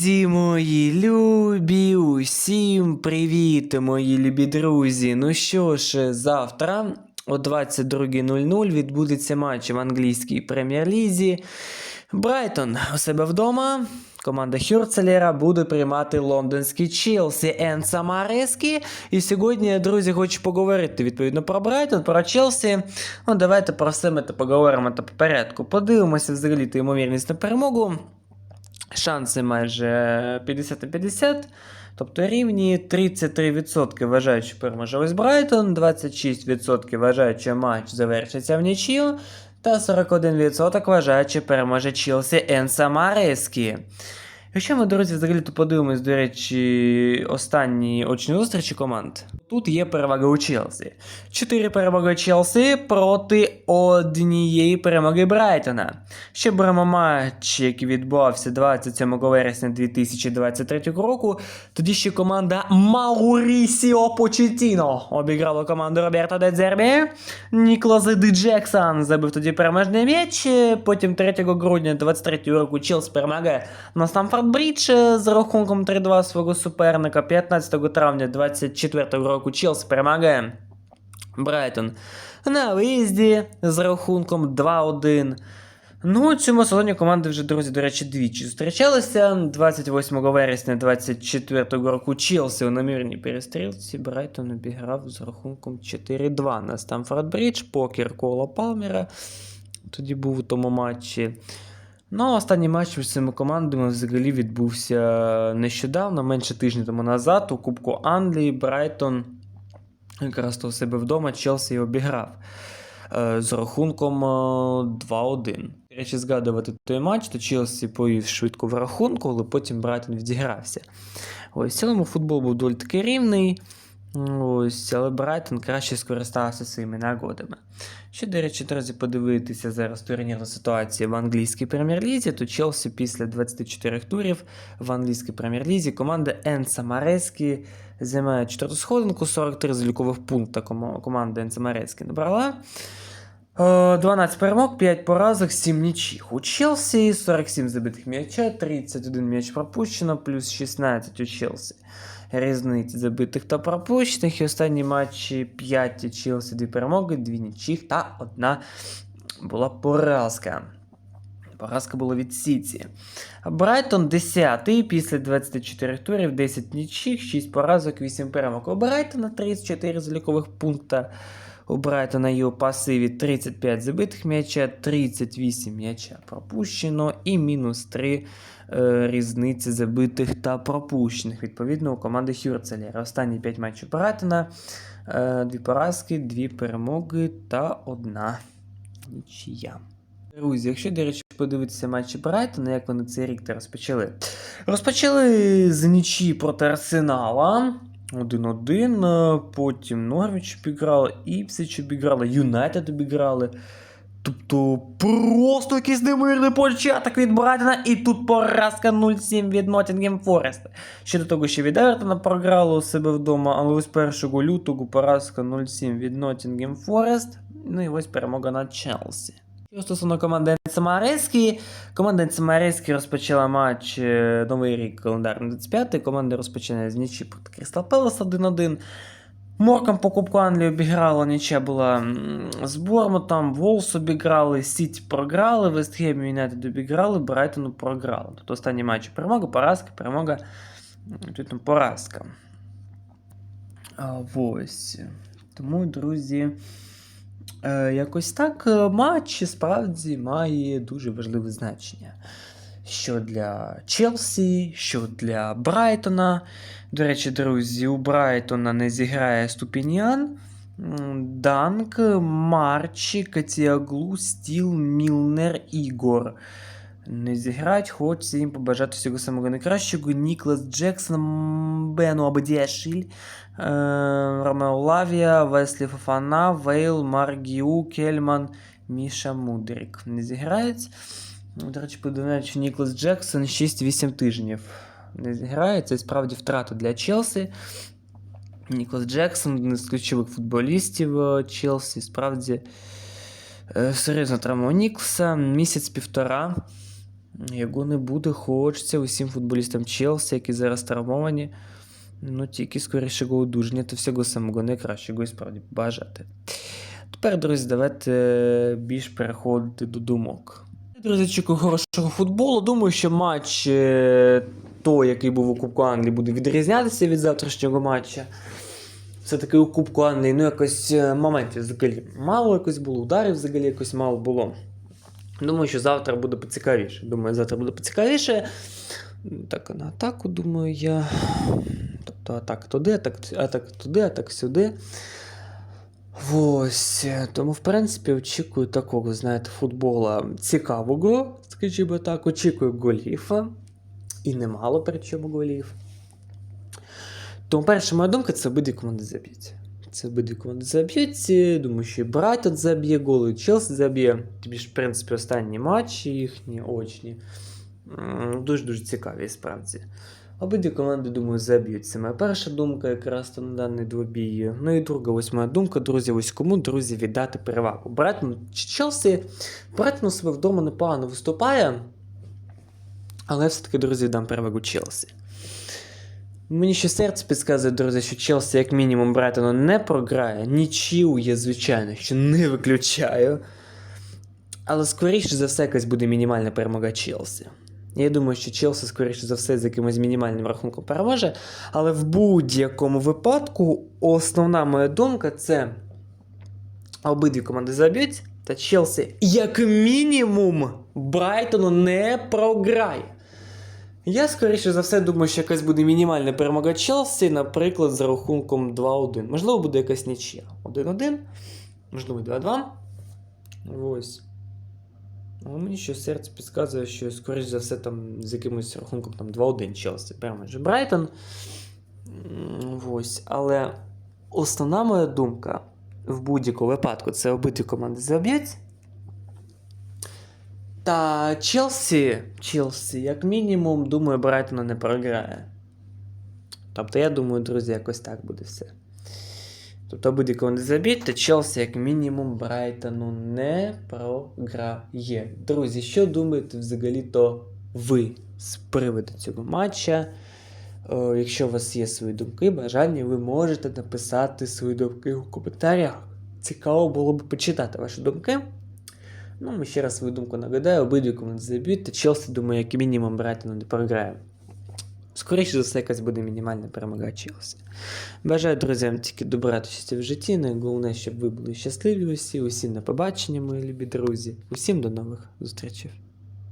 Друзі мої любі, усім привіт, мої любі друзі. Ну що ж, завтра о 22.00 відбудеться матч в англійській прем'єр-лізі. Брайтон у себе вдома. Команда Хюрцелера буде приймати лондонський Челсі Енса Марески. І сьогодні, друзі, хочу поговорити відповідно про Брайтон, про Челсі. Ну, давайте про все ми то поговоримо та по порядку. Подивимося взагалі то ймовірність на перемогу. Шанси майже 50 на 50. Тобто рівні 33% вважають, що переможе ось Брайтон, 26% вважають, що матч завершиться в нічию, та 41% вважають, що переможе Челсі Енса Марескі. Якщо ми, друзі, взагалі то подивимось, до речі, останні очні зустрічі команд, тут є перевага у Челсі. Чотири перемоги Челсі проти однієї перемоги Брайтона. Ще беремо матч, який відбувався 27 вересня 2023 року. Тоді ще команда Маурісіо Почетіно обіграла команду Роберто Де Дзербі. Ніколас Ді Джексон забив тоді переможний м'яч. Потім 3 грудня 23 року Челсі перемагає на Стамфорд Брідж з рахунком 3-2 свого суперника. 15 травня 24 року Челсі перемагає Брайтон на виїзді з рахунком 2-1. Ну, цьому сезоні команди вже, друзі, до речі, двічі зустрічалися. 28 вересня 24 року Челсі у намірній перестрілці Брайтон обіграв з рахунком 4-2 на Стамфорд Брідж, покер коло Палмера. Тоді був у тому матчі. Ну, останній матч між цими командами взагалі відбувся нещодавно, менше тижня тому назад, у Кубку Англії, Брайтон якраз то у себе вдома Челсі обіграв е, з рахунком е, 2-1. До речі, згадувати той матч, то Челсі повів швидко в рахунку, але потім Брайтон відігрався. Ось в цілому футбол був доволі таки рівний. Ось, але Брайтон краще скористався своїми нагодами. Ще, до речі, друзі, подивитися зараз турнірну ситуацію в англійській прем'єр-лізі, то Челсі після 24 турів в англійській прем'єр-лізі команда Енса Марескі займає четверту сходинку, 43 залікових пункта команда Енса Марескі набрала. Е, 12 перемог, 5 поразок, 7 нічих. У Челсі 47 забитих м'яча, 31 м'яч пропущено, плюс 16 у Челсі. Різниці забитих та пропущених. І останні матчі 5 у Челсі, 2 перемоги, 2 нічих та 1 була поразка. Поразка була від Сіті. Брайтон 10 після 24 турів, 10 нічих, 6 поразок, 8 перемог. У Брайтона 34 залікових пункта. У Брайтона є у пасиві 35 забитих м'яча, 38 м'яча пропущено і мінус 3 е, різниці забитих та пропущених. Відповідно, у команди Хюрцелера. Останні 5 матчів Брайтона, е, 2 поразки, 2 перемоги та 1 нічия. Друзі, якщо, до речі, подивитися матчі Брайтона, як вони цей рік розпочали. Розпочали з нічі проти Арсенала. 1-1, е, потім Норвіч обіграли, Іпсич обіграли, Юнайтед обіграли. Тобто просто якийсь немирний початок від Брайтона, і тут поразка 0-7 від Ноттінгем Форест. Ще до того, що від Евертона програли у себе вдома, але ось 1 лютого поразка 0-7 від Ноттінгем Форест. Ну і ось перемога над Челсі. Що стосовно команди Енцемарецькі, команда Енцемарецькі розпочала матч е, Новий рік календарний 25-й. Команда розпочинає з нічі проти Крістал Пелес 1-1. Морком по Кубку Англії обіграла, нічия була з Бормутом, Волс обіграли, Сіті програли, Вестхем Юнайтед обіграли, Брайтону програли. Тобто останні матчі перемога, поразка, перемога, відповідно, поразка. Ось. Тому, друзі. Е, якось так е, матч справді має дуже важливе значення. Що для Челсі, що для Брайтона. До речі, друзі, у Брайтона не зіграє Ступініан, Данк, Марчі, Катіаглу, Стіл, Мілнер, Ігор. Не зіграють, хочеться їм побажати всього самого найкращого. Ніклас Джексон, Бену Абдіашиль, е, Ромео Лавія, Веслі Фафана, Вейл, Маргіу, Кельман, Міша Мудрік. Не зіграють. Ну, До речі, подивляють, що Ніклас Джексон 6-8 тижнів не зіграє. Це справді втрата для Челсі. Ніклас Джексон, один з ключових футболістів е, Челсі, справді е, серйозна травма у Нікса, місяць-півтора. Його не буде, хочеться усім футболістам Челсі, які зараз травмовані. Ну, тільки скорішого одужання та всього самого найкращого і справді бажати. Тепер, друзі, давайте більш переходити до думок. Друзі, очікую хорошого футболу. Думаю, що матч е, той, який був у Кубку Англії, буде відрізнятися від завтрашнього матча. Все-таки у Кубку Англії, ну якось е, моментів взагалі мало якось було, ударів взагалі якось мало було. Думаю, що завтра буде поцікавіше. Думаю, завтра буде поцікавіше. Так, на атаку, думаю, я. Тобто атака туди, атака, туди, атака сюди. Ось. Тому, в принципі, очікую такого, знаєте, футбола цікавого, скажімо так, очікую голів. І немало причому голів. Тому перша моя думка це обидві команди заб'ють. Це обидві команди заб'ють. Думаю, що і Брайтон заб'є гол, і Челсі заб'є. Тобі ж, в принципі, останні матчі їхні очні. Дуже-дуже цікаві, справді. Обидві команди, думаю, заб'ють. Це моя перша думка, якраз то на даний двобій. Ну і друга, ось моя думка, друзі, ось кому, друзі, віддати перевагу. Брайтон чи Челсі, Брайтон себе вдома непогано виступає, але все-таки, друзі, дам перевагу Челсі. Мені ще серце підказує, друзі, що Челсі, як мінімум, Брайтону не програє. Нічию я, звичайно, що не виключаю. Але скоріше за все, якась буде мінімальна перемога Челсі. Я думаю, що Челсі, скоріше за все, з якимось мінімальним рахунком переможе. Але в будь-якому випадку основна моя думка це обидві команди заб'ють, та Челсі, як мінімум, Брайтону не програє. Я, скоріше за все, думаю, що якась буде мінімальна перемога Челсі, наприклад, за рахунком 2-1. Можливо, буде якась нічия. 1-1, можливо, 2-2. Ось. Але мені що серце підказує, що, скоріш за все, там з якимось рахунком там 2-1 Челсі переможе Брайтон. Ось. Але основна моя думка в будь-якому випадку це обидві команди заб'ють. Та Челсі, Челсі, як мінімум, думаю, Брайтону не програє. Тобто, я думаю, друзі, якось так буде все. Тобто команди заб'ють, та Челсі, як мінімум, Брайтону не програє. Друзі, що думаєте взагалі-то ви з приводу цього матча? Е, якщо у вас є свої думки, бажання, ви можете написати свої думки у коментарях. Цікаво було б почитати ваші думки. Ну, ми ще раз свою думку нагадаю, обидві команди заб'ють, та Челсі, думаю, як мінімум Брайтону не програє. Скоріше за все, якась буде мінімальна перемога Челсі. Бажаю друзям тільки добра та в житті. Найголовніше, щоб ви були щасливі усі, усім на побачення, мої любі друзі. Усім до нових зустрічей.